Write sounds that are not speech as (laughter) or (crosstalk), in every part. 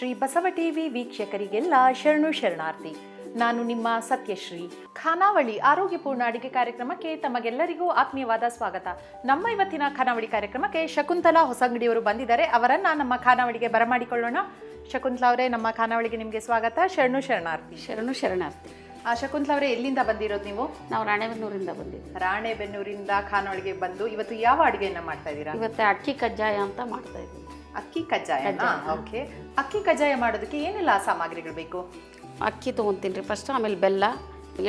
Shri Basava TV ವೀಕ್ಷಕರಿಗೆಲ್ಲ ಶರಣು ಶರಣಾರ್ಥಿ. ನಾನು ನಿಮ್ಮ ಸತ್ಯಶ್ರೀ. ಖಾನಾವಳಿ ಆರೋಗ್ಯಪೂರ್ಣ ಅಡಿಗೆ ಕಾರ್ಯಕ್ರಮಕ್ಕೆ ತಮಗೆಲ್ಲರಿಗೂ ಆತ್ಮೀಯವಾದ ಸ್ವಾಗತ. ನಮ್ಮ ಇವತ್ತಿನ ಖಾನಾವಳಿ ಕಾರ್ಯಕ್ರಮಕ್ಕೆ ಶಕುಂತಲಾ ಹೊಸಂಗಡಿಯವರು ಬಂದಿದ್ದಾರೆ. ಅವರನ್ನ ನಮ್ಮ ಖಾನಾವಳಿಗೆ ಬರಮಾಡಿಕೊಳ್ಳೋಣ. ಶಕುಂತಲಾ ಅವರೇ ನಮ್ಮ ಖಾನಾವಳಿಗೆ ನಿಮಗೆ ಸ್ವಾಗತ. ಶರಣು ಶರಣಾರ್ಥಿ. ಶರಣು ಶರಣಾರ್ಥಿ. ಆ, ಶಕುಂತಲಾ ಅವರೇ ಎಲ್ಲಿಂದ ಬಂದಿರೋದು ನೀವು? ನಾವು ರಾಣೆಬೆನ್ನೂರಿಂದ ಬಂದಿದ್ದೀವಿ. ರಾಣೆಬೆನ್ನೂರಿಂದ ಖಾನಾವಳಿಗೆ ಬಂದು ಇವತ್ತು ಯಾವ ಅಡುಗೆಯನ್ನು ಮಾಡ್ತಾ ಇದ್ದೀರಾ? ಇವತ್ತು ಅಕ್ಕಿ ಕಜ್ಜಾಯ ಅಂತ ಮಾಡ್ತಾ ಇದ್ವಿ ಅಕ್ಕಿ ಕಜ್ಜಾಯ ಓಕೆ ಅಕ್ಕಿ ಕಜ್ಜಾಯ ಮಾಡೋದಕ್ಕೆ ಏನೆಲ್ಲ ಸಾಮಗ್ರಿಗಳು ಬೇಕು? ಅಕ್ಕಿ ತೊಗೊತೀನಿ ರೀ ಫಸ್ಟ್ ಆಮೇಲೆ ಬೆಲ್ಲ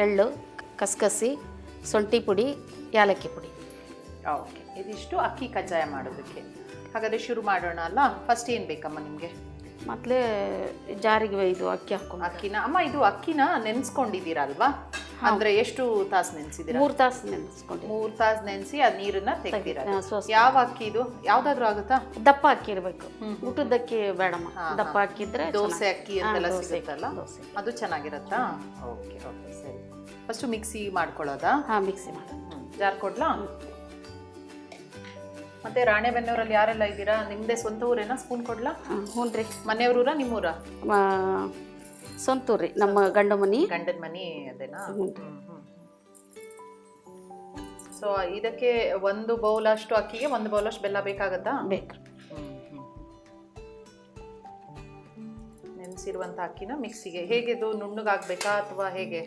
ಎಳ್ಳು ಕಸಕಸಿ ಶುಂಠಿ ಪುಡಿ ಯಾಲಕ್ಕಿ ಪುಡಿ. ಓಕೆ ಇದಿಷ್ಟು ಅಕ್ಕಿ ಕಜ್ಜಾಯ ಮಾಡೋದಕ್ಕೆ. ಹಾಗಾದರೆ ಶುರು ಮಾಡೋಣ ಅಲ್ಲ? ಫಸ್ಟ್ ಏನು ಬೇಕಮ್ಮ ನಿಮಗೆ? ಮೊದಲೇ ಜಾರಿಗೆ ಇದು ಅಕ್ಕಿ ಹಾಕೊಂಡು ಅಕ್ಕಿನ? ಅಮ್ಮ ಇದು ಅಕ್ಕಿನ ನೆನೆಸ್ಕೊಂಡಿದ್ದೀರಾ ಅಲ್ವಾ ಅಂದ್ರೆ ಎಷ್ಟು ತಾಸು ನೆನೆಸಿದ್ರೆ ಮೂರು ತಾಸು ನೆನೆಸ್ಕೊಂಡು. ಮೂರು ತಾಸು ನೆನೆಸಿ ಆ ನೀರನ್ನ ತೆಗ್ದಿರ ಯಾವ ಅಕ್ಕಿ ಇದು? ಯಾವ್ದಾದ್ರು ಆಗುತ್ತಾ? ದಪ್ಪ ಅಕ್ಕಿ ಇರಬೇಕು. ಊಟದ ಅಕ್ಕಿ ಬೇಡಮ್ಮ. ದಪ್ಪ ಇದ್ರೆ ದೋಸೆ ಅಕ್ಕಿ ಅಂತೆಲ್ಲ ಸಿಗುತ್ತಲ್ಲ? ಅದು ಚೆನ್ನಾಗಿರತ್ತಾ? ಓಕೆ ಓಕೆ ಸರಿ. ಫಸ್ಟ್ ಮಿಕ್ಸಿ ಮಾಡ್ಕೊಳ್ಳೋದಾ? ಹಾ ಮಿಕ್ಸಿ ಮಾಡಿ ಜಾರ್ ಕೊಡ್ಲಾ? ಮತ್ತೆ ರಾಣೆಬೆನ್ನೂರಲ್ಲಿ ಯಾರೆಲ್ಲ ಇದ್ದೀರಾ? ನಿಮ್ದೇ ಸ್ವಂತ ಊರೇನಾ? ಸ್ಪೂನ್ ಕೊಡ್ಲಾ? ಹ್ಞೂ ರೀ ಮನೆಯವ್ರೂರ ನಿಮ್ಮೂರ? ಸ್ವಂತೂರು ರೀ ನಮ್ಮ ಗಂಡ ಮನಿ. ಗಂಡನ ಮನಿ ಅದೇನಾ? ಸೊ ಇದಕ್ಕೆ ಒಂದು ಬೌಲ್ ಅಷ್ಟು ಅಕ್ಕಿಗೆ ಒಂದು ಬೌಲ್ ಅಷ್ಟು ಬೆಲ್ಲ ಬೇಕಾಗತ್ತಾ? ಬೇಕು. ನೆನೆಸಿರುವಂತ ಅಕ್ಕಿನ ಮಿಕ್ಸಿಗೆ. ಹೇಗೆ ಇದು ನುಣ್ಣಗಾಗ್ಬೇಕಾ ಅಥವಾ ಹೇಗೆ?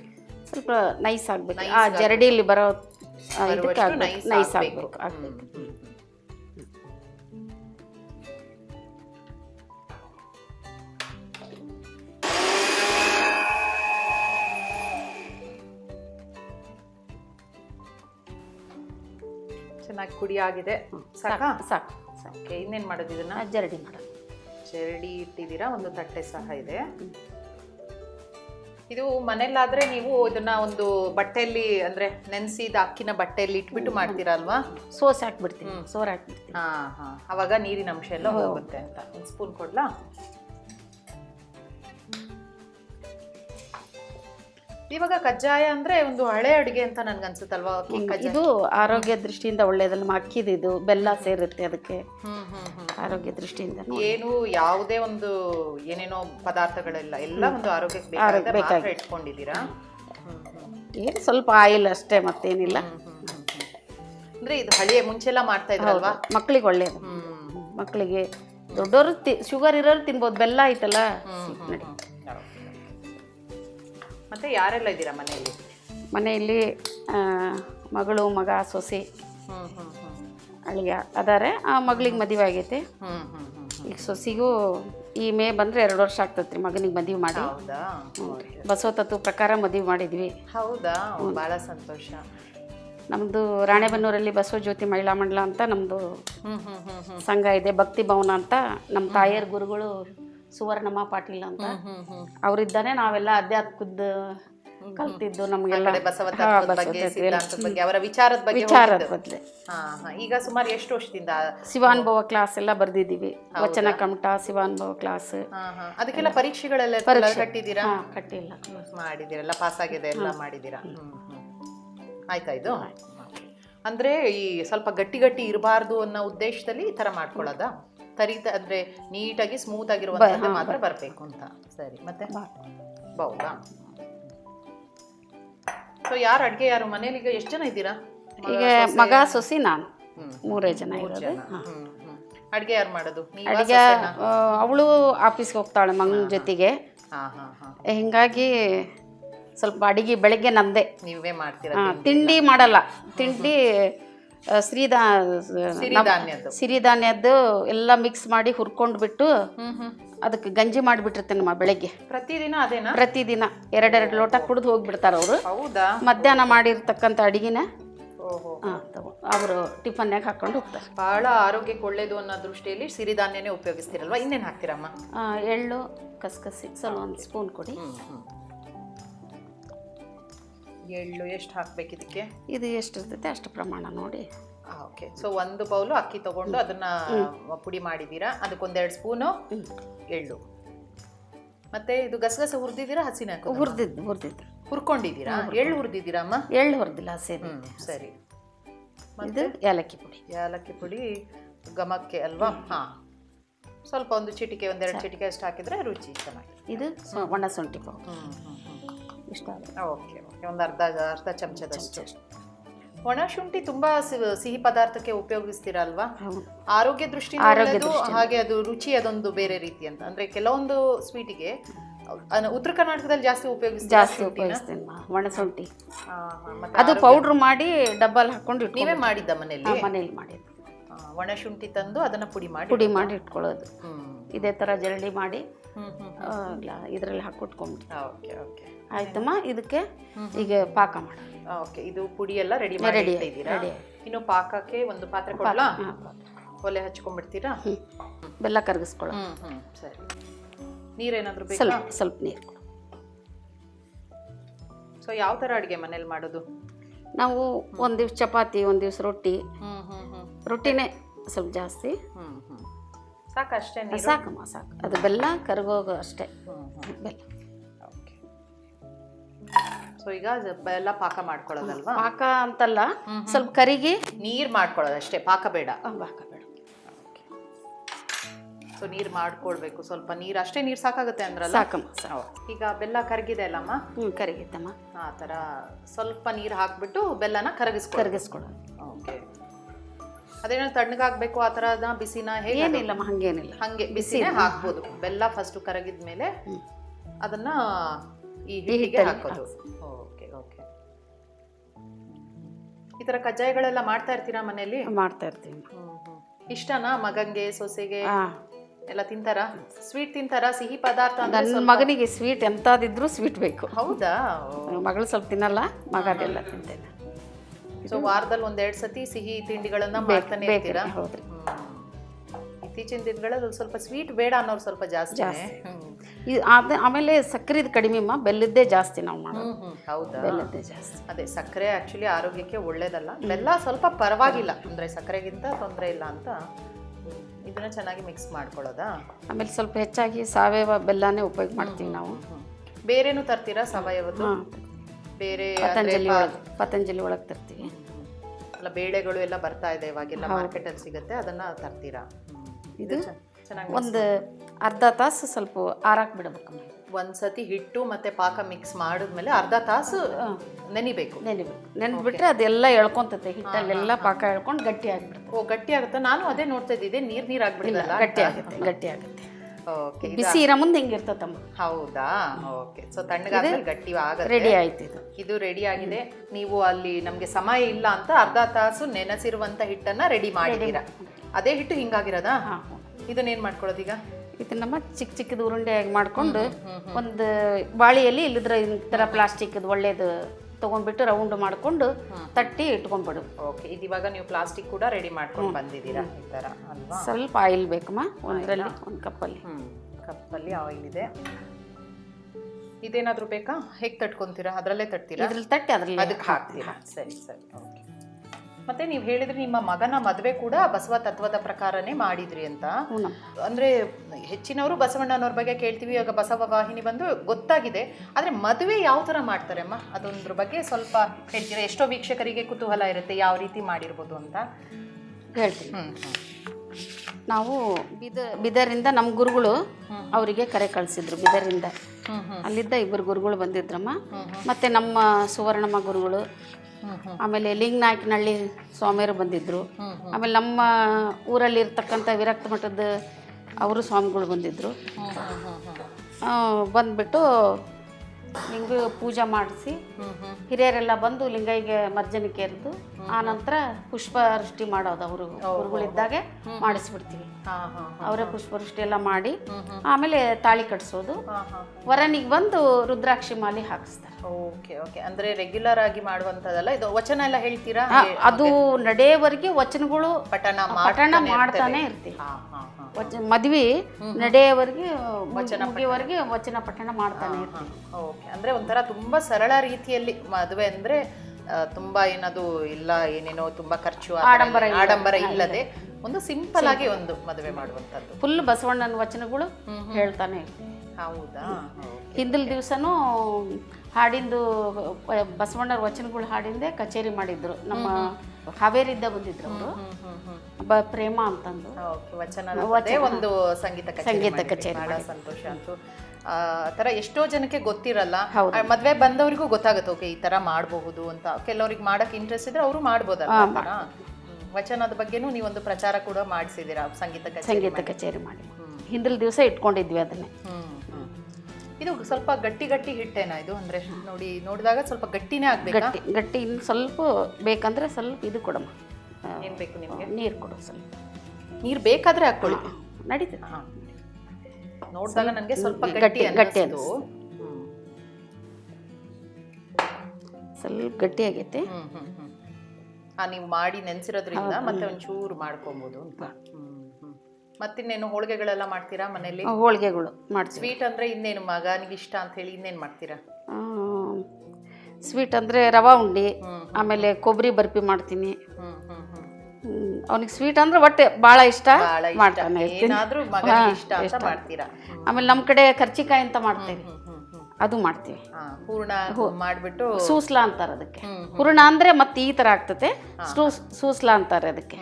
ಸ್ವಲ್ಪ ನೈಸ್ ಆಗ್ಬೇಕು. ಆ ಜರಡಿಯಲ್ಲಿ ಬರೋ ನೈಸ್ ಆಗ್ಬೇಕು. ಆಗ್ಬೇಕು. ಚೆನ್ನಾಗಿ ಪುಡಿ ಆಗಿದೆ. ಸಾಕಾ? ಸಾಕು ಸಾಕು ಓಕೆ ಇನ್ನೇನು ಮಾಡೋದು ಇದನ್ನ? ಜರಡಿ ಮಾಡೋದು. ಜರಡಿ ಇಟ್ಟಿದ್ದೀರಾ? ಒಂದು ತಟ್ಟೆ ಸಹ ಇದೆ. ಇದು ಮನೆಯಲ್ಲಾದ್ರೆ ನೀವು ಇದನ್ನ ಒಂದು ಬಟ್ಟೆಯಲ್ಲಿ ಅಂದ್ರೆ ನೆನೆಸಿದ ಅಕ್ಕಿನ ಬಟ್ಟೆಯಲ್ಲಿ ಇಟ್ಬಿಟ್ಟು ಮಾಡ್ತೀರಾ ಅಲ್ವಾ ಸೋಸ್ ಹಾಕ್ಬಿಡ್ತೀನಿ ಸೋರ್ ಹಾಕ್ಬಿಡ್ತೀನಿ. ಹಾ ಹಾ ಅವಾಗ ನೀರಿನ ಅಂಶ ಎಲ್ಲ ಹೋಗುತ್ತೆ ಅಂತ. ಒಂದು ಸ್ಪೂನ್ ಕೊಡ್ಲಾ? ಇವಾಗ ಕಜ್ಜಾಯ ಅಂದ್ರೆ ಒಂದು ಹಳೆ ಅಡುಗೆ ಅಂತ ನನ್ಗೆ ಅನ್ಸುತ್ತಲ್ವಾ ಅಕ್ಕಿ ಕಜ್ಜಾಯ? ಇದು ಆರೋಗ್ಯ ದೃಷ್ಟಿಯಿಂದ ಒಳ್ಳೇದಲ್ಲ ಅಕ್ಕಿದು ಇದು ಬೆಲ್ಲ ಸೇರುತ್ತೆ ಅದಕ್ಕೆ. ಆರೋಗ್ಯ ದೃಷ್ಟಿಯಿಂದ ಏನು ಯಾವುದೇ ಒಂದು ಏನೇನೋ ಪದಾರ್ಥಗಳೆಲ್ಲ ಎಲ್ಲ ಒಂದು ಆರೋಗ್ಯಕ್ಕೆ ಬೇಕಾದ ಮಾತ್ರ ಇಟ್ಕೊಂಡಿದ್ದೀರಾ? ಏನು ಸ್ವಲ್ಪ ಆಯಿಲ್ ಅಷ್ಟೇ ಮತ್ತೇನಿಲ್ಲ. ಅಂದ್ರೆ ಇದು ಹಳೆಯ ಮುಂಚೆಲ್ಲ ಮಾಡ್ತಾ ಇದ್ರಲ್ವಾ? ಮಕ್ಕಳಿಗೆ ಒಳ್ಳೇದು. ಮಕ್ಕಳಿಗೆ ದೊಡ್ಡವರು ಶುಗರ್ ಇರೋರು ತಿನ್ಬೋದು ಬೆಲ್ಲ ಐತಲ್ಲ. ಮತ್ತೆ ಯಾರೆಲ್ಲ ಇದ್ದೀರಾ ಮನೆಯಲ್ಲಿ? ಮನೆಯಲ್ಲಿ ಮಗಳು ಮಗ ಸೊಸೆ. ಹ್ಮ್ ಅಳಿಯ ಅದಾರೆ. ಆ ಮಗಳಿಗೆ ಮದುವೆ ಆಗೈತೆ. ಈಗ ಸೊಸಿಗೂ ಈ ಮೇ ಬಂದರೆ ಎರಡು ವರ್ಷ ಆಗ್ತೈತ್ರಿ ಮಗನಿಗೆ ಮದುವೆ ಮಾಡಿ. ಹೌದಾ? ಬಸವ ತತ್ವ ಪ್ರಕಾರ ಮದುವೆ ಮಾಡಿದ್ವಿ. ಹೌದಾ? ಬಹಳ ಸಂತೋಷ. ನಮ್ಮದು ರಾಣೆಬೆನ್ನೂರಲ್ಲಿ ಬಸವ ಜ್ಯೋತಿ ಮಹಿಳಾ ಮಂಡಲ ಅಂತ ನಮ್ಮದು ಹ್ಮ್. ಸಂಘ ಇದೆ ಭಕ್ತಿ ಭವನ ಅಂತ. ನಮ್ಮ ತಾಯಿಯರ ಗುರುಗಳು ಸುವರ್ಣಮ್ಮ ಪಾಟೀಲ್ ಅಂತ. ಅವರಿದ್ದಾನೆ ನಾವೆಲ್ಲ ಅಧ್ಯಾತ್ಮದ ಕಲ್ತಿದ್ದು ನಮಗೆಲ್ಲ. ಅವರ ವಿಚಾರದ ಬಗ್ಗೆ ವಿಚಾರದ. ಬದಲೆ ಈಗ ಸುಮಾರು ಎಷ್ಟು ವರ್ಷದಿಂದ ಶಿವಾನುಭವ ಕ್ಲಾಸ್ ಎಲ್ಲ ಬರ್ದಿದ್ದೀವಿ. ವಚನ ಕಮಟ ಶಿವಾನುಭವ ಕ್ಲಾಸ್. ಅದಕ್ಕೆಲ್ಲ ಪರೀಕ್ಷೆಗಳೆಲ್ಲ ಕಟ್ಟಿದ್ದೀರಾ? ಕಟ್ಟಿಲ್ಲ. ಮಾಡಿದಿರಲ್ಲ ಪಾಸ್ ಆಗಿದೆ ಎಲ್ಲ ಮಾಡಿದ್ದೀರಾ? ಆಯ್ತಾ ಇದು? ಅಂದ್ರೆ ಈ ಸ್ವಲ್ಪ ಗಟ್ಟಿ ಗಟ್ಟಿ ಇರಬಾರ್ದು ಅನ್ನೋ ಉದ್ದೇಶದಲ್ಲಿ ಈ ತರ ಮಾಡ್ಕೊಳ್ಳೋದಾ? ತರಿತ ಅಂದ್ರೆ ನೀಟಾಗಿ ಸ್ಮೂತ್ ಆಗಿರುವಂತದ್ದು ಮಾತ್ರ ಬರಬೇಕು ಅಂತ. ಸರಿ ಮತ್ತೆ? ಸೊ ಯಾರು ಅಡ್ಗೆ ಯಾರು ಮನೇಲಿ? ಈಗ ಎಷ್ಟು ಜನ ಇದ್ದೀರಾ? ಈಗ ಮಗ ಸೊಸಿ ನಾನು. ಮೂರೇ ಜನ ಇರೋದು. ಅಡ್ಗೆ ಯಾರು ಮಾಡೋದು? ಅಡುಗೆ ಅವಳು ಆಫೀಸ್ಗೆ ಹೋಗ್ತಾಳೆ ಮಗನ ಜೊತೆಗೆ. ಹಿಂಗಾಗಿ ಸ್ವಲ್ಪ ಅಡಿಗೆ ಬೆಳಗ್ಗೆ ನಂದೇ. ನೀವೇ ಮಾಡ್ತೀರಾ ತಿಂಡಿ ಮಾಡಲ್ಲ. ತಿಂಡಿ ಸಿರಿದಾ ಸಿರಿಧಾನ್ಯದ್ದು. ಸಿರಿಧಾನ್ಯದ್ದು ಎಲ್ಲ ಮಿಕ್ಸ್ ಮಾಡಿ ಹುರ್ಕೊಂಡು ಬಿಟ್ಟು ಅದಕ್ಕೆ ಗಂಜಿ ಮಾಡಿಬಿಟ್ಟಿರ್ತೇನೆ ಬೆಳಗ್ಗೆ. ಪ್ರತಿದಿನ ಅದೇನಾ? ಪ್ರತಿದಿನ ಎರಡೆರಡು ಲೋಟ ಕುಡಿದು ಹೋಗ್ಬಿಡ್ತಾರೆ ಅವರು. ಹೌದಾ? ಮಧ್ಯಾಹ್ನ ಮಾಡಿರ್ತಕ್ಕಂಥ ಅಡಿಗೆನ ಅವರು ಟಿಫನ್ಯಾಗ ಹಾಕೊಂಡು ಹೋಗ್ತಾರೆ. ಬಹಳ ಆರೋಗ್ಯಕ್ಕೆ ಒಳ್ಳೇದು ಅನ್ನೋ ದೃಷ್ಟಿಯಲ್ಲಿ ಸಿರಿಧಾನ್ಯನೇ ಉಪಯೋಗಿಸ್ತಿರಲ್ವಾ? ಇನ್ನೇನು ಹಾಕ್ತೀರಮ್ಮ? ಎಳ್ಳು ಕಸ್ಕಸಿ ಸ್ವಲ್ಪ ಒಂದು ಸ್ಪೂನ್ ಕೊಡಿ. ಎಳ್ಳು ಎಷ್ಟು ಹಾಕ್ಬೇಕು ಇದಕ್ಕೆ? ಇದು ಎಷ್ಟು ಇರ್ತೈತೆ ಅಷ್ಟು ಪ್ರಮಾಣ ನೋಡಿ. ಓಕೆ ಸೊ ಒಂದು ಬೌಲು ಅಕ್ಕಿ ತಗೊಂಡು ಅದನ್ನ ಪುಡಿ ಮಾಡಿದ್ದೀರಾ ಅದಕ್ಕೊಂದೆರಡು ಸ್ಪೂನು ಎಳ್ಳು. ಮತ್ತೆ ಇದು ಗಸಗಸೆ ಹುರಿದಿದ್ದೀರಾ ಹಸಿನ ಹುರಿದಿದ್ದು ಹುರಿದಿದ್ದು. ಹುರ್ಕೊಂಡಿದ್ದೀರಾ ಎಳ್ಳು ಹುರಿದಿದ್ದೀರಾ ಅಮ್ಮ? ಎಳ್ಳು ಹುರಿದಿಲ್ಲ ಹಸಿ ಸರಿ. ಇದು ಏಲಕ್ಕಿ ಪುಡಿ. ಏಲಕ್ಕಿ ಪುಡಿ ಘಮಕ್ಕೆ ಅಲ್ವಾ? ಹಾಂ. ಸ್ವಲ್ಪ ಒಂದು ಚಿಟಿಕೆ ಒಂದೆರಡು ಚಿಟಿಕೆ ಅಷ್ಟು ಹಾಕಿದ್ರೆ ರುಚಿ ಚೆನ್ನಾಗಿ ಇದು ಒಣ ಶುಂಠಿ ಪೌಡರ್. ಇಷ್ಟ ಓಕೆ. ಒಂದು ಅರ್ಧ ಅರ್ಧ ಚಮಚದಷ್ಟು. ಒಣ ಶುಂಠಿ ತುಂಬಾ ಸಿ- ಸಿಹಿ ಪದಾರ್ಥಕ್ಕೆ ಉಪಯೋಗಿಸ್ತೀರಾ ಅಲ್ವಾ ಆರೋಗ್ಯ ದೃಷ್ಟಿ ಆರೋಗ್ಯ ಹಾಗೆ ಅದು ರುಚಿ ಅದೊಂದು ಬೇರೆ ರೀತಿ ಅಂತ. ಅಂದ್ರೆ ಕೆಲವೊಂದು ಸ್ವೀಟಿಗೆ ಉತ್ತರ ಕರ್ನಾಟಕದಲ್ಲಿ ಜಾಸ್ತಿ ಉಪಯೋಗಿಸ್ತೀವಿ ಜಾಸ್ತಿ ಶುಂಠಿನ? ಉಪಯೋಗಿಸ್ತೀನಿ ಮಾ ಒಣ ಶುಂಠಿ. ಹಾ, ಹಾ, ಮತ್ತೆ ಅದು ಪೌಡರ್ ಮಾಡಿ ಡಬ್ಬಲ್ ಹಾಕೊಂಡು ನೀವೇ ಮಾಡಿದ್ದ ಮನೆಯಲ್ಲಿ? ಮನೇಲಿ ಮಾಡಿದ್ದು. ಆ, ಒಣ ಶುಂಠಿ ತಂದು ಅದನ್ನ ಪುಡಿ ಮಾಡಿ ಪುಡಿ ಮಾಡಿ ಇಟ್ಕೊಳ್ಳೋದು. ಹ್ಮ್. ಇದೇ ಥರ ಜರಡಿ ಮಾಡಿ ಹ್ಮ್ ಹ್ಮ್ ಇದರಲ್ಲಿ ಹಾಕಿಟ್ಕೊಂಬಿಟ್ಟು ಓಕೆ ಓಕೆ. ಆಯ್ತಮ್ಮ? ಇದಕ್ಕೆ ಈಗ ಪಾಕ ಮಾಡಿ ಓಕೆ. ಇದು ಪುಡಿ ಎಲ್ಲ ರೆಡಿ ಮಾಡಿ ರೆಡಿ. ಇನ್ನು ಪಾಕಕ್ಕೆ ಒಂದು ಪಾತ್ರೆ ಕೊಡ್ಲಾ? ಒಲೆ ಹಚ್ಕೊಂಡ್ಬಿಡ್ತೀರಾ? ಬೆಲ್ಲ ಕರಗಿಸ್ಕೊಳ್ಳ ಹ್ಞೂ ಸರಿ. ನೀರೇನಾದರೂ ಬೇಕಾ? ಸ್ವಲ್ಪ ಸ್ವಲ್ಪ ನೀರು ಸೊ ಯಾವ ಥರ ಅಡುಗೆ ಮನೇಲಿ ಮಾಡೋದು? ನಾವು ಒಂದು ದಿವ್ಸ ಚಪಾತಿ ಒಂದು ದಿವ್ಸ ರೊಟ್ಟಿ. ರೊಟ್ಟಿನೇ ಸ್ವಲ್ಪ ಜಾಸ್ತಿ. ಸಾಕು ಅಷ್ಟೇ ಸಾಕಮ್ಮ ಸಾಕು. ಅದು ಬೆಲ್ಲ ಕರಗೋಗೋ ಅಷ್ಟೇ. ಬೆಲ್ಲ. ಸೊ ಈಗ ಎಲ್ಲ ಬೆಲ್ಲ ಪಾಕ ಮಾಡ್ಕೊಳ್ಳೋದಲ್ವಾ? ಪಾಕ ಅಂತಲ್ಲ ಸ್ವಲ್ಪ ಕರಿಗಿ ನೀರ್ ಮಾಡ್ಕೊಳ್ಳೋದು ಅಷ್ಟೇ ಪಾಕ ಬೇಡ. ಪಾಕ ಬೇಡ. ಸೊ ನೀರ್ ಮಾಡ್ಕೊಳ್ಬೇಕು ಸ್ವಲ್ಪ ನೀರ್ ಅಷ್ಟೇ ನೀರ್ ಸಾಕಾಗುತ್ತೆ ಅಂದ್ರಲ್ಲ? ಸಾಕಮ್ಮ ಈಗ ಬೆಲ್ಲ ಕರಗಿದೆ ಅಲ್ಲಮ್ಮ? ಹ್ಞೂ ಕರಗಿತ್ತಮ್ಮ. ಆ ಥರ ಸ್ವಲ್ಪ ನೀರು ಹಾಕ್ಬಿಟ್ಟು ಬೆಲ್ಲನ ಕರಗಿಸ್ ಕರಗಿಸ್ಕೊಳ್ಳೋದು. ಓಕೆ ಅದೇನೋ ತಣ್ಣಗಾಗ್ಬೇಕು ಆ ಥರದ ಬಿಸಿನ? ಏನಿಲ್ಲಮ್ಮ ಹಂಗೇನಿಲ್ಲ. ಹಂಗೆ ಬಿಸಿನೇ ಹಾಕ್ಬೋದು. ಬೆಲ್ಲ ಫಸ್ಟ್ ಕರಗಿದ್ಮೇಲೆ ಅದನ್ನ ಈ ಹಿಟ್ಟಿಗೆ ಹಾಕೋದು. Okay okay. ಈ ತರ ಕಜ್ಜಾಯಗಳೆಲ್ಲ ಮಾಡ್ತಾ ಇರ್ತೀರಾ ಮನೆಯಲ್ಲಿ? ಮಾಡ್ತಾ ಇರ್ತೀನಿ. ಇಷ್ಟನಾ ಮಗಂಗೆ ಸೊಸೆಗೆ? ಎಲ್ಲ ತಿಂತಾರ? ಸ್ವೀಟ್ ತಿಂತಾರ? ಸಿಹಿ ಪದಾರ್ಥ ನನ್ನ ಮಗನಿಗೆ ಸ್ವೀಟ್ ಎಂತಾದಿದ್ರು ಸ್ವೀಟ್ ಬೇಕು. ಹೌದಾ? ಮಗಳು ಸ್ವಲ್ಪ ತಿನ್ನಲ್ಲ ಮಗ ಅದೆಲ್ಲ ತಿಂತೇನೆ. ಸೊ ವಾರದಲ್ಲಿ ಒಂದೆರಡು ಸತಿ ಸಿಹಿ ತಿಂಡಿಗಳನ್ನ ಮಾಡ್ತಾನೆ ಇರ್ತೀರಾ. ಇತ್ತೀಚಿನ ದಿನಗಳಲ್ಲಿ ಸ್ವಲ್ಪ ಸ್ವೀಟ್ ಬೇಡ ಅನ್ನೋರು ಸ್ವಲ್ಪ ಜಾಸ್ತಿ. ಇದು ಅದ ಆಮೇಲೆ ಸಕ್ಕರೆದು ಕಡಿಮೆಮ್ಮ ಬೆಲ್ಲದ್ದೇ ಜಾಸ್ತಿ ನಾವು ಮಾಡೋದು. ಹೌದಾ? ಬೆಲ್ಲದ್ದೇ ಜಾಸ್ತಿ. ಅದೇ ಸಕ್ಕರೆ ಆಕ್ಚುಲಿ ಆರೋಗ್ಯಕ್ಕೆ ಒಳ್ಳೇದಲ್ಲ. ಬೆಲ್ಲ ಸ್ವಲ್ಪ ಪರವಾಗಿಲ್ಲ. ಅಂದ್ರೆ ಸಕ್ಕರೆಗಿಂತ ತೊಂದರೆ ಇಲ್ಲ ಅಂತ. ಇದನ್ನ ಚೆನ್ನಾಗಿ ಮಿಕ್ಸ್ ಮಾಡ್ಕೊಳ್ಳೋದಾ? ಆಮೇಲೆ ಸ್ವಲ್ಪ ಹೆಚ್ಚಾಗಿ ಸಾವಯವ ಬೆಲ್ಲನೇ ಉಪಯೋಗ ಮಾಡ್ತೀವಿ ನಾವು. ಬೇರೇನು ತರ್ತೀರಾ ಸಾವಯವದ್ದು? ಬೇರೆ ಪತಂಜಲಿ ಒಳಗೆ ಪತಂಜಲಿ ಒಳಗೆ ತರ್ತೀವಿ. ಅಲ್ಲ ಬೇಳೆಗಳು ಎಲ್ಲ ಬರ್ತಾ ಇದೆ ಇವಾಗೆಲ್ಲ ಮಾರ್ಕೆಟ್ ಅಲ್ಲಿ ಸಿಗುತ್ತೆ ಅದನ್ನ ತರ್ತೀರಾ? ಇದು ಚೆನ್ನಾಗಿ ಒಂದು ಅರ್ಧ ತಾಸು ಸ್ವಲ್ಪ ಆರಾಕ್ ಬಿಡಬೇಕು ಒಂದ್ಸತಿ ಹಿಟ್ಟು ಮತ್ತೆ ಪಾಕ ಮಿಕ್ಸ್ ಮಾಡಿದ್ಮೇಲೆ ಅರ್ಧ ತಾಸು ನೆನಿಬೇಕು. ನೆನಿಬೇಕು. ನೆನ್ಬಿಟ್ರೆ ಅದೆಲ್ಲ ಎಳ್ಕೊಂತತೆ ಹಿಟ್ಟಲ್ಲೆಲ್ಲ ಪಾಕ ಎಳ್ಕೊಂಡು ಗಟ್ಟಿ ಆಗ್ಬಿಡುತ್ತೆ. ಓ ಗಟ್ಟಿ ಆಗುತ್ತೆ? ನಾನು ಅದೇ ನೋಡ್ತಾ ಇದ್ದಿದ್ದೆ ನೀರ್ ನೀರ್ ಆಗ್ಬಿಡಲ್ಲ ಗಟ್ಟಿ ಆಗುತ್ತೆ ಗಟ್ಟಿ ಆಗುತ್ತೆ. ಓಕೆ ಬಿಸಿ ಇರೋ ಮುಂದೆ ಹಿಂಗೆ ಇರ್ತತಮ್ಮ ಹೌದಾ? ಓಕೆ ಸೊ ತಣ್ಣಗಾದ್ಮೇಲೆ ಗಟ್ಟಿ ಆಗುತ್ತೆ. ರೆಡಿ ಆಯ್ತು ಇದು. ಇದು ರೆಡಿ ಆಗಿದೆ. ನೀವು ಅಲ್ಲಿ ನಮಗೆ ಸಮಯ ಇಲ್ಲ ಅಂತ ಅರ್ಧ ತಾಸು ನೆನೆಸಿರುವಂತ ಹಿಟ್ಟನ್ನ ರೆಡಿ ಮಾಡಿದ್ದೀರಾ? ಅದೇ ಹಿಟ್ಟು ಹಿಂಗಾಗಿರೋದಾ? ಹಾಂ ಇದನ್ನೇನ್ ಮಾಡ್ಕೊಳ್ಳೋದು ಈಗ? ಇದನ್ನಮ್ಮ ಚಿಕ್ಕ ಚಿಕ್ಕದು ಉರುಂಡೆಯಾಗಿ ಮಾಡ್ಕೊಂಡು ಒಂದು ಬಾಳಿಯಲ್ಲಿ ಇಲ್ಲಿದ್ರೆ ಈ ಥರ ಪ್ಲಾಸ್ಟಿಕ್ದು ಒಳ್ಳೇದು ತೊಗೊಂಡ್ಬಿಟ್ಟು ರೌಂಡ್ ಮಾಡಿಕೊಂಡು ತಟ್ಟಿ ಇಟ್ಕೊಂಡ್ಬಿಡು. ಓಕೆ ಇದು ಇವಾಗ ನೀವು ಪ್ಲಾಸ್ಟಿಕ್ ಕೂಡ ರೆಡಿ ಮಾಡ್ಕೊಂಡು ಬಂದಿದ್ದೀರಾ ಈ ಥರ ಅಲ್ವಾ? ಸ್ವಲ್ಪ ಆಯಿಲ್ ಬೇಕಮ್ಮ ಒಂದರಲ್ಲಿ ಒಂದು ಕಪ್ಪಲ್ಲಿ. ಹ್ಞೂ ಕಪ್ಪಲ್ಲಿ ಆಯಿಲ್ ಇದೆ. ಇದೇನಾದರೂ ಬೇಕಾ? ಹೇಗೆ ತಟ್ಕೊತೀರಾ? ಅದರಲ್ಲೇ ತಟ್ತೀರಾ? ಇದ್ರಲ್ಲಿ ತಟ್ಟಿ ಅದರಲ್ಲಿ ಅದಕ್ಕೆ ಹಾಕ್ತೀರಾ? ಸರಿ ಸರಿ. ಓಕೆ ಮತ್ತೆ ನೀವು ಹೇಳಿದ್ರೆ ನಿಮ್ಮ ಮಗನ ಮದುವೆ ಕೂಡ ಬಸವ ತತ್ವದ ಪ್ರಕಾರನೇ ಮಾಡಿದ್ರಿ ಅಂತ. ಅಂದ್ರೆ ಹೆಚ್ಚಿನವರು ಬಸವಣ್ಣನವ್ರ ಬಗ್ಗೆ ಕೇಳ್ತೀವಿ ಇವಾಗ ಬಸವ ವಾಹಿನಿ ಬಂದು ಗೊತ್ತಾಗಿದೆ. ಆದ್ರೆ ಮದುವೆ ಯಾವ ತರ ಮಾಡ್ತಾರೆ ಅಮ್ಮ? ಅದೊಂದ್ರ ಬಗ್ಗೆ ಸ್ವಲ್ಪ ಹೇಳ್ತೀರಾ? ಎಷ್ಟೋ ವೀಕ್ಷಕರಿಗೆ ಕುತೂಹಲ ಇರುತ್ತೆ ಯಾವ ರೀತಿ ಮಾಡಿರ್ಬೋದು ಅಂತ. ಹೇಳ್ತೀವಿ ನಾವು ಬಿದ ಬಿದರಿಂದ ನಮ್ಮ ಗುರುಗಳು ಅವರಿಗೆ ಕರೆ ಕಳಿಸಿದ್ರು ಬಿದರಿಂದ. ಅಲ್ಲಿದ್ದ ಇಬ್ಬರು ಗುರುಗಳು ಬಂದಿದ್ರಮ್ಮ. ಮತ್ತೆ ನಮ್ಮ ಸುವರ್ಣಮ್ಮ ಗುರುಗಳು ಆಮೇಲೆ ಲಿಂಗನಾಯಕನಹಳ್ಳಿ ಸ್ವಾಮಿಯರು ಬಂದಿದ್ದರು ಆಮೇಲೆ ನಮ್ಮ ಊರಲ್ಲಿ ಇರ್ತಕ್ಕಂಥ ವಿರಕ್ತ ಮಠದ ಅವರು ಸ್ವಾಮಿಗಳು ಬಂದಿದ್ದರು ಬಂದ್ಬಿಟ್ಟು ಲಿಂಗ ಪೂಜೆ ಮಾಡಿಸಿ ಹಿರಿಯರೆಲ್ಲ ಬಂದು ಲಿಂಗೈಗೆ ಮರ್ಜನಿಕೆ ಎರೆದು ಆ ನಂತರ ಪುಷ್ಪವೃಷ್ಟಿ ಮಾಡೋದು ಅವರು ಗುರುಗಳಿದ್ದಾಗೆ ಮಾಡಿಸ್ಬಿಡ್ತೀವಿ. ಅವರೇ ಪುಷ್ಪವೃಷ್ಟಿ ಎಲ್ಲ ಮಾಡಿ ಆಮೇಲೆ ತಾಳಿ ಕಟ್ಸೋದು. ವರನಿಗೆ ಬಂದು ರುದ್ರಾಕ್ಷಿ ಮಾಲೆ ಹಾಕಿಸ್ತಾರೆ. Okay okay. ಅಂದ್ರೆ ರೆಗ್ಯುಲರ್ ಆಗಿ ಮಾಡುವಂತದಲ್ಲ ಇದು ವಚನ ಎಲ್ಲ ಹೇಳ್ತೀರಾ? ಅದು ನಡೆಯವರೆಗೆ ವಚನಗಳು ಪಠಣ ಪಠಣ ಮಾಡ್ತಾನೆ ಇರ್ತೀವಿ. ವಚ ಮದ್ವೆ ನಡೆಯವರೆಗೆ ಮುಗಿಯವರೆಗೆ ವಚನ ಪಠಣ. ಮಾಡ್ತಾನೆ ಇರ್ತೀವಿ ಓಕೆ. ಅಂದ್ರೆ ಒಂಥರ ತುಂಬಾ ಸರಳ ರೀತಿಯಲ್ಲಿ ಮದುವೆ ಅಂದ್ರೆ ತುಂಬಾ ಏನದು ಇಲ್ಲ ಏನೇನೋ ತುಂಬಾ ಖರ್ಚು ಆ ಥರ ಆಡಂಬರ ಇಲ್ಲ. ಆಡಂಬರ ಇಲ್ಲದೆ ಒಂದು ಸಿಂಪಲ್ ಆಗಿ ಒಂದು ಮದುವೆ ಮಾಡುವಂತದ್ದು ಫುಲ್ ಬಸವಣ್ಣನ ವಚನಗಳು ಹೇಳ್ತಾನೆ. ಇರ್ತೀವಿ ಹೌದಾ ಹಿಂದಿನ ದಿವಸನೂ ಹಾಡಿಂದು ಬಸವಣ್ಣರ ವಚನಗಳು ಹಾಡಿಂದೆ ಕಚೇರಿ ಮಾಡಿದ್ರು. ನಮ್ಮ ಹಾವೇರಿಯಿಂದ ಬಂದಿದ್ರು ಅವರು. ಹ್ಮ್ ಹ್ಮ್ ಹ್ಮ್. ಬ ಪ್ರೇಮ ಅಂತಂದು. ಓಕೆ ವಚನ ಅದೇ ಒಂದು ಸಂಗೀತ ಸಂಗೀತ. ಕಚೇರಿ ಸಂತೋಷ ಅಂತೂ ಆ ತರ ಎಷ್ಟೋ ಜನಕ್ಕೆ ಗೊತ್ತಿರಲ್ಲ. ಹೌದು. ಆ, ಮದ್ವೆ ಬಂದವರಿಗೂ ಗೊತ್ತಾಗುತ್ತೆ ಓಕೆ ಈ ತರ ಮಾಡಬಹುದು ಅಂತ. ಕೆಲವ್ರಿಗೆ ಮಾಡಕ್ ಇಂಟ್ರೆಸ್ಟ್ ಇದ್ರೆ ಅವರು ಮಾಡ್ಬೋದಲ್ಲ ಆ ಥರ? ಹ್ಮ್. ವಚನದ ಬಗ್ಗೆನೂ ನೀವೊಂದು ಪ್ರಚಾರ ಕೂಡ ಮಾಡಿಸಿದಿರಾ ಸಂಗೀತ ಕಚೇರಿ ಸಂಗೀತ ಕಚೇರಿ ಮಾಡಿ ಹಿಂದಿಲ್ ದಿವಸ ಇಟ್ಕೊಂಡಿದ್ವಿ ಅದನ್ನೇ. ಹ್ಮ್, ಹ್ಮ್. ಇದು ಸ್ವಲ್ಪ ಗಟ್ಟಿ ಗಟ್ಟಿ ಹಿಟ್ಟೇನಾ ಇದು? ಅಂದ್ರೆ ನೋಡಿ ನೋಡಿದಾಗ ಸ್ವಲ್ಪ ಗಟ್ಟಿನೇ ಆಗ್ಬೇಕಾ? ಗಟ್ಟಿ ಗಟ್ಟಿ ಇನ್ನು ಸ್ವಲ್ಪ ಬೇಕಂದ್ರೆ ಸ್ವಲ್ಪ ಇದು ಕೊಡಮ್ಮ. ಏನ್ ಬೇಕು ನಿಮಗೆ? ನೀರು ಕೊಡು ಸ್ವಲ್ಪ. ನೀರು ಬೇಕಾದರೆ ಹಾಕ್ಕೊಳ್ಳಿ ನಡೀತದೆ. ನೋಡಿದಾಗ ನನಗೆ ಸ್ವಲ್ಪ ಗಟ್ಟಿ- ಗಟ್ಟಿ ಅನ್ನಿಸ್ತು. ಸ್ವಲ್ಪ ಗಟ್ಟಿ ಆಗೈತೆ. ನೀವು ಮಾಡಿ ನೆನೆಸಿರೋದ್ರಿಂದ ಮತ್ತೆ ಒಂಚೂರು ಮಾಡ್ಕೊಬೋದು ಅಂತ. ಮತ್ತಿನ್ನೇನು ಹೋಳಿಗೆಗಳೆಲ್ಲ ಮಾಡ್ತೀರಾ ಮನೇಲಿ ಹೋಳಿಗೆಗಳು ಮಾಡ್ತೀವಿ. ಸ್ವೀಟ್ ಅಂದ್ರೆ ಇನ್ನೇನು ಮಗನಿಗೆ ಇಷ್ಟ ಅಂತ ಹೇಳಿ ಇನ್ನೇನ್ ಮಾಡ್ತೀರಾ? ಸ್ವೀಟ್ ಅಂದರೆ ರವಾ ಉಂಡೆ ಆಮೇಲೆ ಕೊಬ್ಬರಿ ಬರ್ಫಿ ಮಾಡ್ತೀನಿ. ಅವನಿಗೆ ಸ್ವೀಟ್ ಅಂದ್ರೆ ಒಟ್ಟೆ ಭಾಳ ಇಷ್ಟ ಬಹಳ ಇಷ್ಟ. ಮಾಡ್ತಾನೆ ಇರ್ತೀನಿ. ಏನಾದ್ರೂ ಮಗನಿಗೆ ಇಷ್ಟ ಅಂತ ಮಾಡ್ತೀರಾ? ಆಮೇಲೆ ನಮ್ಮ ಕಡೆ ಕರ್ಚಿಕಾಯಿ ಅಂತ ಮಾಡ್ತೇವೆ. ಅದು ಮಾಡ್ತೀವಿ. ಹಾ, ಹೂರ್ಣ ಮಾಡ್ಬಿಟ್ಟು ಸೂಸ್ಲಾ ಅಂತಾರೆ ಅದಕ್ಕೆ. ಹೂರ್ಣ ಹೂರಣ ಅಂದರೆ ಮತ್ತೆ ಈ ಥರ ಆಗ್ತತೆ. ಸೂಸ್ ಸೂಸ್ಲಾ ಅಂತಾರೆ ಅದಕ್ಕೆ.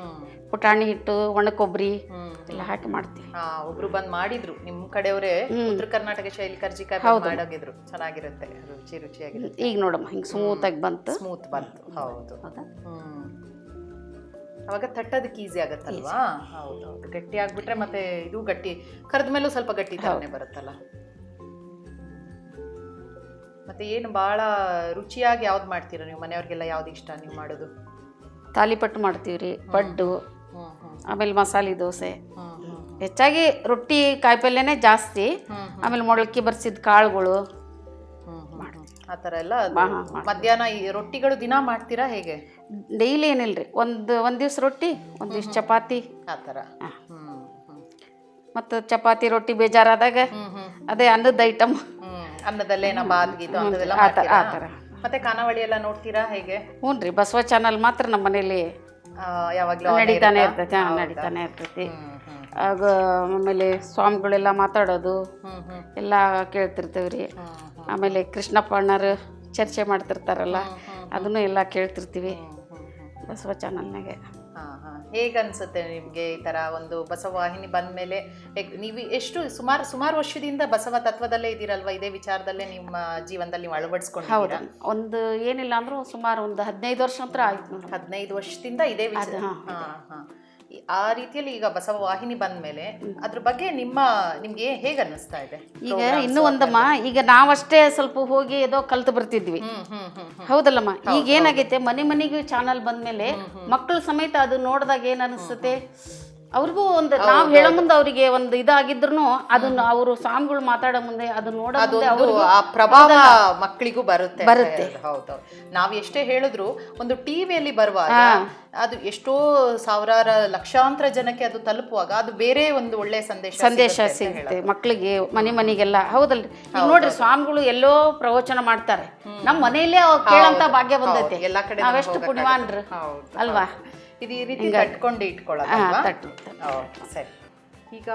ಪುಟಾಣಿ ಹಿಟ್ಟು ಒಣ ಕೊಬ್ಬರಿ ಎಲ್ಲ ಹಾಕಿ ಮಾಡ್ತೀವಿ. ಹಾ ಒಬ್ರು ಬಂದ್ ಮಾಡಿದ್ರು. ನಿಮ್ ಕಡೆಯವರೇ ಉತ್ತರ ಕರ್ನಾಟಕ ಶೈಲಿ ಕರ್ಜಿಕಾಯಿ ಬಂದ್ ಮಾಡೋಗಿದ್ರು. ಚೆನ್ನಾಗಿರುತ್ತೆ. ರುಚಿ ರುಚಿಯಾಗಿರುತ್ತೆ. ಈಗ ನೋಡಮ್ಮ ಹಿಂಗೆ ಸ್ಮೂತಾಗಿ ಬಂತು. ಸ್ಮೂತ್ ಬಂತು. ಹೌದು. ಹೌದಾ? ಹ್ಮ್. ಅವಾಗ ತಟ್ಟೋದಕ್ಕೆ ಈಸಿ ಆಗತ್ತಲ್ವಾ? ಹೌದು ಹೌದು. ಗಟ್ಟಿ ಆಗ್ಬಿಟ್ರೆ ಮತ್ತೆ ಇದು ಗಟ್ಟಿ ಕರೆದ ಮೇಲೂ ಸ್ವಲ್ಪ ಗಟ್ಟಿ ತರನೇ ಬರುತ್ತಲ್ಲ. ಮತ್ತೆ ಏನು ಬಹಳ ರುಚಿಯಾಗಿ ಯಾವ್ದು ಮಾಡ್ತೀರಾ ನೀವು? ಮನೆಯವ್ರಿಗೆಲ್ಲ ಯಾವ್ದು ಇಷ್ಟ ನೀವು ಮಾಡೋದು? ತಾಲಿಪಟ್ಟು ಮಾಡ್ತೀವಿ ರೀ ಪಡ್ಡು ಆಮೇಲೆ ಮಸಾಲೆ ದೋಸೆ. ಹೆಚ್ಚಾಗಿ ರೊಟ್ಟಿ ಕಾಯಿಪಲ್ಯನೇ ಜಾಸ್ತಿ. ಆಮೇಲೆ ಮೊಳಕೆ ಬರ್ಸಿದ ಕಾಳುಗಳು. ಆ ಥರ ಎಲ್ಲ ಮಧ್ಯಾಹ್ನ ಈ ರೊಟ್ಟಿಗಳು ದಿನ ಮಾಡ್ತೀರಾ ಹೇಗೆ? ಡೈಲಿ ಏನಿಲ್ರಿ ಒಂದು ಒಂದು ದಿವ್ಸ ರೊಟ್ಟಿ ಒಂದು ದಿವ್ಸ ಚಪಾತಿ. ಆ ಥರ. ಮತ್ತು ಚಪಾತಿ ರೊಟ್ಟಿ ಬೇಜಾರಾದಾಗ ಅದೇ ಅನ್ನದ ಐಟಮ್ ಅನ್ನದಲ್ಲೇನ ಅನ್ನದಲ್ಲೇ ನಾ ಬಾತ್ ಗೀತು ಅಂತದೆಲ್ಲ ಆ ಥರ ಮತ್ತೆ ಖಾನಾವಳಿ ಎಲ್ಲ ನೋಡ್ತೀರಾ ಹೇಗೆ? ಹ್ಞೂ ರೀ ಬಸವ ಚಾನಲ್ ಮಾತ್ರ ನಮ್ಮ ಮನೇಲಿ ಯಾವಾಗಲೂ ನಡೀತಾನೆ ಇರ್ತೈತೆ? ನಡೀತಾನೆ ಇರ್ತೈತಿ. ಆಗ ಆಮೇಲೆ ಸ್ವಾಮಿಗಳೆಲ್ಲ ಮಾತಾಡೋದು ಎಲ್ಲ ಕೇಳ್ತಿರ್ತೇವೆ ರೀ ಆಮೇಲೆ ಕೃಷ್ಣಪ್ಪ ಅಣ್ಣರು ಚರ್ಚೆ ಮಾಡ್ತಿರ್ತಾರಲ್ಲ ಅದನ್ನು ಎಲ್ಲ ಕೇಳ್ತಿರ್ತೀವಿ. ಬಸವ ಚಾನಲ್ನಾಗೆ ಹಾ ಹಾ. ಹೇಗನ್ಸುತ್ತೆ ನಿಮಗೆ ಈ ಥರ ಒಂದು ಬಸವವಾಹಿನಿ ಬಂದ ಮೇಲೆ ನೀವು ಎಷ್ಟು ಸುಮಾರು ಸುಮಾರು ವರ್ಷದಿಂದ ಬಸವ ತತ್ವದಲ್ಲೇ ಇದ್ದೀರಲ್ವ? ಇದೇ ವಿಚಾರದಲ್ಲೇ ನಿಮ್ಮ ಜೀವನದಲ್ಲಿ ನೀವು ಅಳವಡಿಸ್ಕೊಂಡಿದ್ದೀರಾ? ಒಂದು ಏನಿಲ್ಲ ಅಂದರೂ ಸುಮಾರು ಒಂದು ಹದಿನೈದು ವರ್ಷ ನಂತರ ಆಯ್ತು ಹದಿನೈದು ವರ್ಷದಿಂದ ಇದೇ ವಿಚಾರ. ಹಾಂ ಹಾ. ಆ ರೀತಿಯಲ್ಲಿ ಈಗ ಬಸವ ವಾಹಿನಿ ಬಂದ್ಮೇಲೆ ಅದ್ರ ಬಗ್ಗೆ ನಿಮ್ಮ ನಿಮ್ಗೆ ಹೇಗ ಅನ್ನಿಸ್ತಾ ಇದೆ? ಈಗ ಇನ್ನೂ ಒಂದಮ್ಮ ಈಗ ನಾವಷ್ಟೇ ಸ್ವಲ್ಪ ಹೋಗಿ ಏದೋ ಕಲ್ತು ಬರ್ತಿದ್ವಿ. ಹೌದಲ್ಲಮ್ಮ? ಈಗ ಏನಾಗೈತೆ ಮನೆ ಮನೆಗೆ ಚಾನಲ್ ಬಂದ್ಮೇಲೆ ಮಕ್ಕಳು ಸಮೇತ ಅದು ನೋಡಿದಾಗ ಏನ್ ಅನಿಸ್ತತೆ ಅವ್ರಿಗೂ ಒಂದು ನಾವು ಹೇಳೋ ಮುಂದೆ ಅವರಿಗೆ ಒಂದು ಇದಾಗಿದ್ರು ಅದನ್ನ ಅವರು ಸ್ವಾಮಿಗಳು ಮಾತಾಡೋ ಮುಂದೆ ಅದನ್ನ ನೋಡೋ ಆ ಪ್ರಭಾವ ಮಕ್ಕಳಿಗೂ ಬರುತ್ತೆ ಬರುತ್ತೆ. ಹೌದು ನಾವ್ ಎಷ್ಟೇ ಹೇಳಿದ್ರು ಒಂದು ಟಿವಿಯಲ್ಲಿ ಬರುವಾಗ ಅದು ಎಷ್ಟೋ ಸಾವಿರಾರ ಲಕ್ಷಾಂತರ ಜನಕ್ಕೆ ಅದು ತಲುಪುವಾಗ ಅದು ಬೇರೆ ಒಂದು ಒಳ್ಳೆ ಸಂದೇಶ ಸಂದೇಶ ಸಿಗುತ್ತೆ ಮಕ್ಕಳಿಗೆ ಮನೆ ಮನೆಗೆಲ್ಲ. ಹೌದಲ್ರಿ? ನೋಡ್ರಿ ಸ್ವಾಮಿಗಳು ಎಲ್ಲೋ ಪ್ರವಚನ ಮಾಡ್ತಾರೆ. ನಮ್ಮ ಮನೆಯಲ್ಲೇ ಕೇಳಂತ ಭಾಗ್ಯ ಬಂದೈತೆ. ಎಲ್ಲ ಕಡೆ ನಾವೆಷ್ಟು ಪುಣ್ಯವಾನ್ರಿ. ಅಲ್ವಾ? ಇದು ಈ ರೀತಿ ತಟ್ಕೊಂಡು ಇಟ್ಕೊಳ್ಳೋದು ತಟ್ಟು ಓಕೆ, ಸರಿ. ಈಗ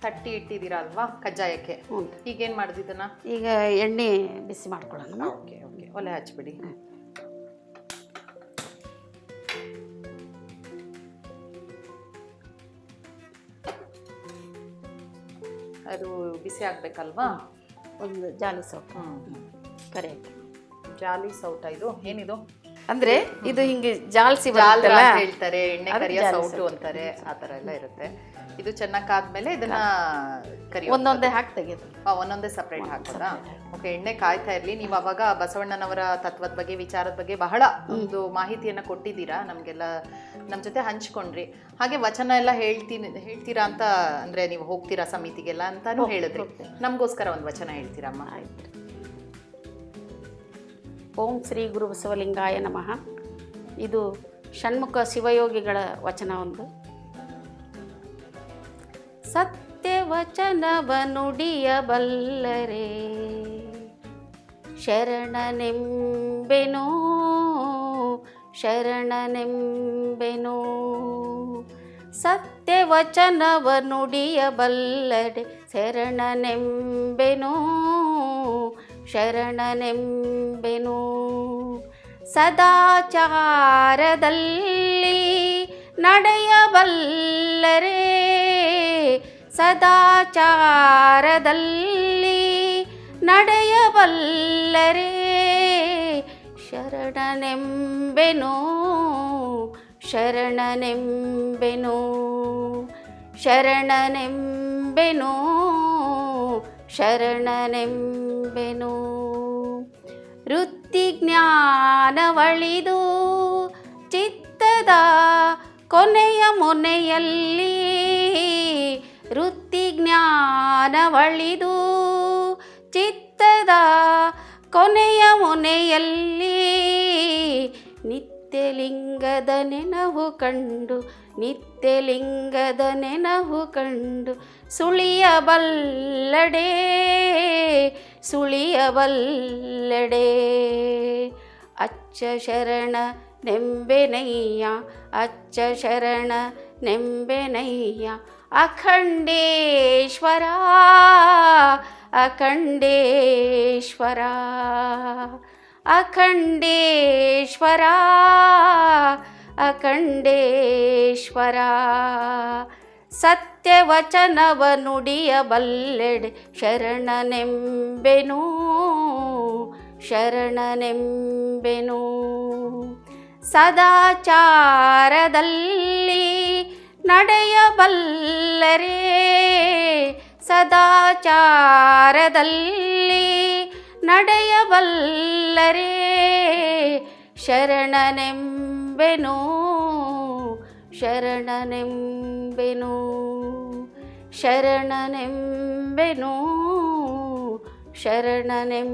ತಟ್ಟಿ ಇಟ್ಟಿದ್ದೀರಾ ಅಲ್ವಾ ಕಜ್ಜಾಯಕ್ಕೆ? ಈಗೇನು ಈಗೇನ್ ಮಾಡುದು ಈಗ ಎಣ್ಣೆ ಬಿಸಿ ಮಾಡ್ಕೊಳ್ಳೋಣ. Okay okay. ಒಲೆ ಹಚ್ಬಿಡಿ. ಅದು ಬಿಸಿ ಆಗ್ಬೇಕಲ್ವಾ? ಒಂದು ಜಾಲಿ ಸೊಪ್ಪು ಹ್ಮ್. ಕರೆ ಜಾಲಿ ಸೌಟ ಇದು? ಏನಿದು? ಅಂದ್ರೆ ಇದು ಹಿಂಗೆ ಜಾಲ್ಸಿ ಜಾಲ್ರ ಹೇಳ್ತಾರೆ ಎಣ್ಣೆ ಕರಿಯ ಸೌಟು ಅಂತಾರೆ ಆ ತರ ಎಲ್ಲ ಇರುತ್ತೆ. ಇದು ಚೆನ್ನಾಗ್ ಕಾದ್ಮೇಲೆ ಇದನ್ನ ಕರಿ ಒಂದೊಂದೇ ಹಾಕಿ ತೆಗೆದು ಒಂದೊಂದೇ ಸಪ್ರೇಟ್ ಹಾಕೋದಾ ಓಕೆ ಎಣ್ಣೆ ಕಾಯ್ತಾ ಇರ್ಲಿ. ನೀವು ಅವಾಗ ಬಸವಣ್ಣನವರ ತತ್ವದ ಬಗ್ಗೆ ವಿಚಾರದ ಬಗ್ಗೆ ಬಹಳ ಒಂದು ಮಾಹಿತಿಯನ್ನ ಕೊಟ್ಟಿದ್ದೀರಾ? ನಮಗೆಲ್ಲ ನಮ್ಮ ಜೊತೆ ಹಂಚ್ಕೊಂಡ್ರಿ. ಹಾಗೆ ವಚನ ಎಲ್ಲ ಹೇಳ್ತೀನಿ ಹೇಳ್ತೀರಾ ಅಂತ ಅಂದ್ರೆ ನೀವು ಹೋಗ್ತೀರಾ ಸಮಿತಿಗೆಲ್ಲ ಅಂತಾನು ಹೇಳಿದ್ರಿ. ನಮಗೋಸ್ಕರ ಒಂದು ವಚನ ಹೇಳ್ತೀರಮ್ಮ? ಆಯ್ತು. ಓಂ ಶ್ರೀ ಗುರು ಬಸವಲಿಂಗಾಯ ನಮಃ. ಇದು ಷಣ್ಮುಖ ಶಿವಯೋಗಿಗಳ ವಚನ ಒಂದು. ಸತ್ಯವಚನವ ನುಡಿಯಬಲ್ಲರೆ ಶರಣನೆಂಬೆನೋ ಶರಣನೆಂಬೆನೋ. ಸತ್ಯವಚನವ ನುಡಿಯಬಲ್ಲಡೆ ಶರಣನೆಂಬೆನೋ ಶರಣನೆಂಬೆನು. ಸದಾಚಾರದಲ್ಲಿ ನಡೆಯಬಲ್ಲರೆ. ಸದಾಚಾರದಲ್ಲಿ ನಡೆಯಬಲ್ಲರೆ. ಶರಣನೆಂಬೆನು. ಶರಣನೆಂಬೆನು. ಶರಣನೆಂಬೆನು. ಶರಣನೆಂಬೆನು. ವೃತ್ತಿಜ್ಞಾನವಳಿದು ಚಿತ್ತದ ಕೊನೆಯ ಮೊನೆಯಲ್ಲಿ ವೃತ್ತಿಜ್ಞಾನವಳಿದು ಚಿತ್ತದ ಕೊನೆಯ ಮೊನೆಯಲ್ಲಿ ನಿತ್ಯಲಿಂಗದ ನೆನಹು ಕಂಡು, ನಿತ್ಯಲಿಂಗದ ನೆನಹು ಕಂಡು ಸುಳಿಯಬಲ್ಲಡೆ ಸುಳಿಯಬಲ್ಲಡೆ ಅಚ್ಚ ಶರಣ ನೆಂಬೆನಯ್ಯ, ಅಚ್ಚ ಶರಣ ನೆಂಬೆನಯ್ಯ, ಅಖಂಡೇಶ್ವರ ಅಖಂಡೇಶ್ವರ. ಅಖಂಡೇಶ್ವರ ಅಖಂಡೇಶ್ವರ. ಸತ್ಯವಚನವ ನುಡಿಯಬಲ್ಲೆಡೆ ಶರಣನೆಂಬೆನು ಶರಣನೆಂಬೆನು. ಸದಾಚಾರದಲ್ಲಿ ನಡೆಯಬಲ್ಲರೇ ಸದಾಚಾರದಲ್ಲಿ ನಡೆಯಬಲ್ಲರೆ ಶರಣನೆಂಬೆನು ಶರಣನೆಂಬೆನು ಶರಣನೆಂಬೆನು ಶರಣನೆಂಬೆನು.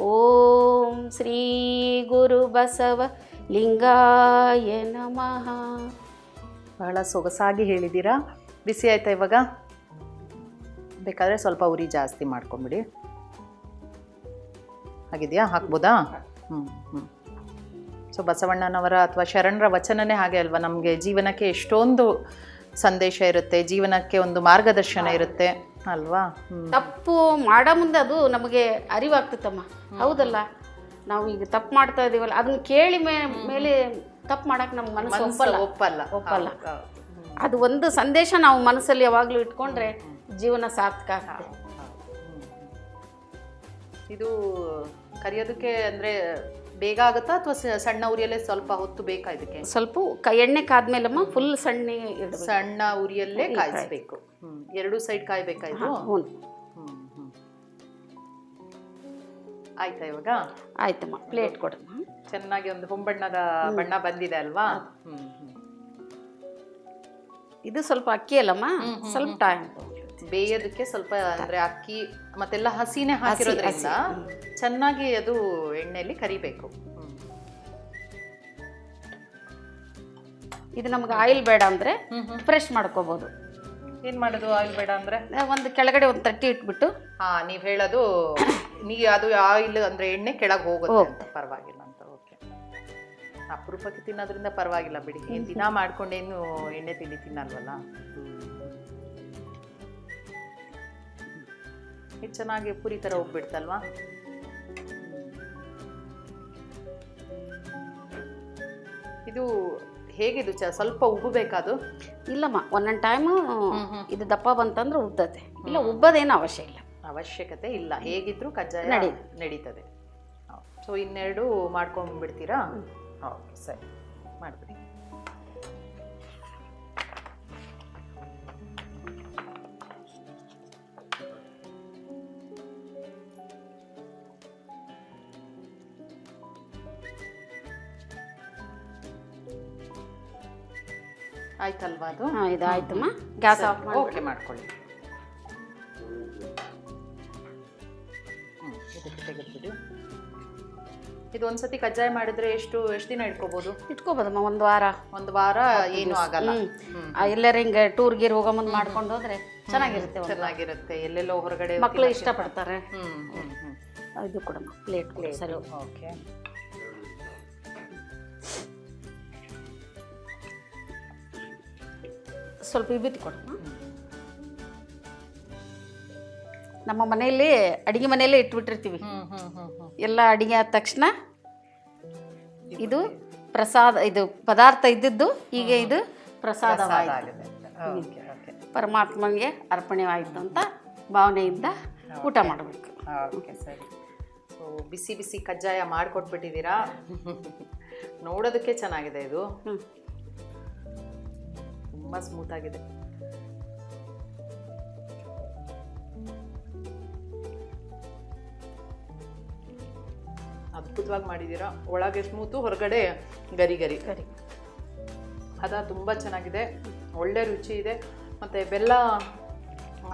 ಓಂ ಶ್ರೀ ಗುರು ಬಸವ ಲಿಂಗಾಯ ನಮಃ. ಬಹಳ ಸೊಗಸಾಗಿ ಹೇಳಿದ್ದೀರಾ. ಬಿಸಿ ಆಯ್ತಾ ಇವಾಗ? ಬೇಕಾದರೆ ಸ್ವಲ್ಪ ಉರಿ ಜಾಸ್ತಿ ಮಾಡ್ಕೊಂಬಿಡಿ. ಆಗಿದೆಯಾ ಹಾಕ್ಬೋದಾ? ಹ್ಞೂ ಹ್ಞೂ ಸೊ ಬಸವಣ್ಣನವರ ಅಥವಾ ಶರಣರ ವಚನನೇ ಹಾಗೆ ಅಲ್ವಾ? ನಮಗೆ ಜೀವನಕ್ಕೆ ಎಷ್ಟೊಂದು ಸಂದೇಶ ಇರುತ್ತೆ ಜೀವನಕ್ಕೆ ಒಂದು ಮಾರ್ಗದರ್ಶನ ಇರುತ್ತೆ ಅಲ್ವಾ? ತಪ್ಪು ಮಾಡೋ ಮುಂದೆ ಅದು ನಮಗೆ ಅರಿವಾಗ್ತಿತ್ತಮ್ಮ ಹೌದಲ್ಲ? ನಾವು ಈಗ ತಪ್ಪು ಮಾಡ್ತಾ ಇದೀವಲ್ಲ ಅದನ್ನ ಕೇಳಿ ಮೇ- ಮೇಲೆ ತಪ್ಪು ಮಾಡಕ್ ನಮ್ಗೆ ಮನಸ್ಸು ಒಪ್ಪಲ್ಲ. ಒಪ್ಪಲ್ಲ. ಒಪ್ಪಲ್ಲ. ಅದು ಒಂದು ಸಂದೇಶ ನಾವು ಮನಸ್ಸಲ್ಲಿ ಯಾವಾಗಲೂ ಇಟ್ಕೊಂಡ್ರೆ ಜೀವನ ಸಾರ್ಥಕ ಆಗುತ್ತೆ ಇದು ಕರಿಯೋದಕ್ಕೆ ಅಂದ್ರೆ ಬೇಗ ಆಗುತ್ತಾ ಅಥವಾ ಸಣ್ಣ ಉರಿಯಲ್ಲೇ ಸ್ವಲ್ಪ ಹೊತ್ತು ಬೇಕಾ ಇದಕ್ಕೆ? ಸ್ವಲ್ಪ ಕೈ ಎಣ್ಣೆ ಕಾದ್ಮೇಲಮ್ಮ ಫುಲ್ ಸಣ್ಣ ಸಣ್ಣ ಉರಿಯಲ್ಲೇ ಕಾಯಿಸ್ಬೇಕು. ಎರಡು ಸೈಡ್ ಕಾಯ್ಬೇಕಾ ಇದು? ಆಯ್ತಾ ಇವಾಗ? ಆಯ್ತಮ್ಮ ಪ್ಲೇಟ್ ಕೊಡಮ್ಮ. ಚೆನ್ನಾಗಿ ಒಂದು ಹೊಂಬಣ್ಣದ ಬಣ್ಣ ಬಂದಿದೆ ಅಲ್ವಾ. ಇದು ಸ್ವಲ್ಪ ಅಕ್ಕಿ ಅಲ್ಲಮ್ಮ? ಸ್ವಲ್ಪ ಟೈಮ್ ಬೇಯೋದಕ್ಕೆ ಸ್ವಲ್ಪ ಅಂದ್ರೆ ಅಕ್ಕಿ ಮತ್ತೆಲ್ಲ ಹಸಿನೇ ಹಾಕಿರೋದ್ರಿಂದ ಚೆನ್ನಾಗಿ ಅದು ಎಣ್ಣೆಯಲ್ಲಿ ಕರಿಬೇಕು. ಇದು ನಮ್ಗೆ ಆಯಿಲ್ ಬೇಡ ಅಂದ್ರೆ. ಫ್ರೆಶ್ ಮಾಡ್ಕೋಬಹುದು ಏನ್ ಮಾಡೋದು ಆಯಿಲ್ ಬೇಡ ಅಂದ್ರೆ? ಒಂದು ಕೆಳಗಡೆ ಒಂದು ತಟ್ಟಿ ಇಟ್ಬಿಟ್ಟು. ಹಾ ನೀವ್ ಹೇಳೋದು ನೀ ಅದು ಆಯಿಲ್ ಅಂದ್ರೆ ಎಣ್ಣೆ ಕೆಳಗೆ ಹೋಗುತ್ತೆ ಪರವಾಗಿಲ್ಲ ಅಂತ ಓಕೆ. ಅಪರೂಪಕ್ಕೆ ತಿನ್ನೋದ್ರಿಂದ ಪರವಾಗಿಲ್ಲ ಬಿಡಿ. ದಿನಾ ದಿನ ಮಾಡ್ಕೊಂಡೇನು ಎಣ್ಣೆ ತಿಂಡಿ ತಿನ್ನಲ್ವಲ್ಲ? ಇದು ಚೆನ್ನಾಗಿ ಪುರಿ ಥರ ಹೋಗ್ಬಿಡ್ತಲ್ವಾ? ಇದು ಹೇಗಿದು ಚ ಸ್ವಲ್ಪ ಉಬ್ಬಬೇಕಾದು ಇಲ್ಲಮ್ಮ ಒಂದೊಂದು ಟೈಮು ಇದು ದಪ್ಪ ಬಂತಂದ್ರೆ ಉಬ್ಬತ್ತೆ ಇಲ್ಲ ಉಬ್ಬದೇನು ಅವಶ್ಯ ಇಲ್ಲ. ಅವಶ್ಯಕತೆ ಇಲ್ಲ. ಹೇಗಿದ್ರು ಕಜ್ಜಾಯ ನಡಿ. ನಡೀತದೆ. ಸೊ ಇನ್ನೆರಡು ಮಾಡ್ಕೊಂಡ್ಬಿಡ್ತೀರಾ ಓಕೆ ಸರಿ. ಆಯ್ತಲ್ವಾ ಅದು? ಹಾಂ ಇದು ಆಯ್ತಮ್ಮ. ಗ್ಯಾಸ್ ಆಫ್ ಓಕೆ ಮಾಡ್ಕೊಳ್ಳಿ. ಹ್ಮ್, ಇದಕ್ಕೆ ತೆಗೆದ್ಬಿಡಿ. ಇದು ಒಂದ್ಸತಿ ಕಜ್ಜಾಯ ಮಾಡಿದ್ರೆ ಎಷ್ಟು ಎಷ್ಟು ದಿನ ಇಟ್ಕೋಬಹುದು ಇಟ್ಕೋಬೋದಮ್ಮ ಒಂದು ವಾರ. ಒಂದು ವಾರ ಏನು ಆಗಲ್ಲ. ಎಲ್ಲರ ಹಿಂಗೆ ಟೂರ್ ಗೀರ್ ಹೋಗೋ ಮುಂದೆ ಮಾಡ್ಕೊಂಡು ಹೋದ್ರೆ ಚೆನ್ನಾಗಿರುತ್ತೆ ಚೆನ್ನಾಗಿರುತ್ತೆ. ಎಲ್ಲೆಲ್ಲೋ ಹೊರಗಡೆ ಮಕ್ಕಳು ಇಷ್ಟಪಡ್ತಾರೆ. ಇದು ಕೊಡಮ್ಮ ಪ್ಲೇಟ್ ಸರಿ. ಓಕೆ. ಸ್ವಲ್ಪ ವಿಭೂತಿ ಕೊಡಮ್ಮ ನಮ್ಮ ಮನೆಯಲ್ಲಿ ಅಡಿಗೆ ಮನೆಯಲ್ಲೇ ಇಟ್ಬಿಟ್ಟಿರ್ತೀವಿ. ಎಲ್ಲ ಅಡಿಗೆ ಆದ ತಕ್ಷಣ ಇದು ಪ್ರಸಾದ ಇದು ಪದಾರ್ಥ ಇದ್ದಿದ್ದು ಈಗ ಇದು ಪ್ರಸಾದ ಆಗಿದೆ ಓಕೆ ಓಕೆ ಪರಮಾತ್ಮನಿಗೆ ಅರ್ಪಣೆವಾಯಿತು ಅಂತ ಭಾವನೆಯಿಂದ ಊಟ ಮಾಡಬೇಕು. ಓಕೆ ಸರಿ. ಸೊ ಬಿಸಿ ಬಿಸಿ ಕಜ್ಜಾಯ ಮಾಡಿಕೊಟ್ಬಿಟ್ಟಿದ್ದೀರಾ? (laughs) ನೋಡೋದಕ್ಕೆ ಚೆನ್ನಾಗಿದೆ ಇದು. ತುಂಬ ಸ್ಮೂತ್ ಆಗಿದೆ. ಅದ್ಭುತವಾಗಿ ಮಾಡಿದ್ದೀರಾ. ಒಳಗೆ ಸ್ಮೂತು ಹೊರಗಡೆ ಗರಿ ಗರಿ. ಗರಿ. ಹದ ತುಂಬ ಚೆನ್ನಾಗಿದೆ. ಒಳ್ಳೆ ರುಚಿ ಇದೆ. ಮತ್ತು ಬೆಲ್ಲ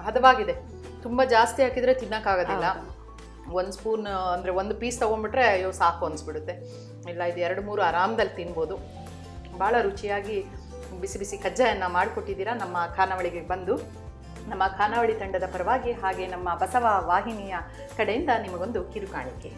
ಹದವಾಗಿದೆ. ತುಂಬ ಜಾಸ್ತಿ ಹಾಕಿದರೆ ತಿನ್ನೋಕ್ಕಾಗೋದಿಲ್ಲ. ಒಂದು ಸ್ಪೂನ್ ಅಂದರೆ ಒಂದು ಪೀಸ್ ತೊಗೊಂಡ್ಬಿಟ್ರೆ ಅಯ್ಯೋ ಸಾಕು ಅನಿಸ್ಬಿಡುತ್ತೆ. ಇಲ್ಲ ಇದು ಎರಡು ಮೂರು ಆರಾಮದಲ್ಲಿ ತಿನ್ಬೋದು. ಭಾಳ ರುಚಿಯಾಗಿ ಬಿಸಿ ಬಿಸಿ ಕಜ್ಜಾಯನ್ನು ಮಾಡಿಕೊಟ್ಟಿದ್ದೀರಾ? ನಮ್ಮ ಖಾನಾವಳಿಗೆ ಬಂದು. ನಮ್ಮ ಖಾನಾವಳಿ ತಂಡದ ಪರವಾಗಿ ಹಾಗೆ ನಮ್ಮ ಬಸವ ವಾಹಿನಿಯ ಕಡೆಯಿಂದ ನಿಮಗೊಂದು ಕಿರುಕಾಣಿಕೆ.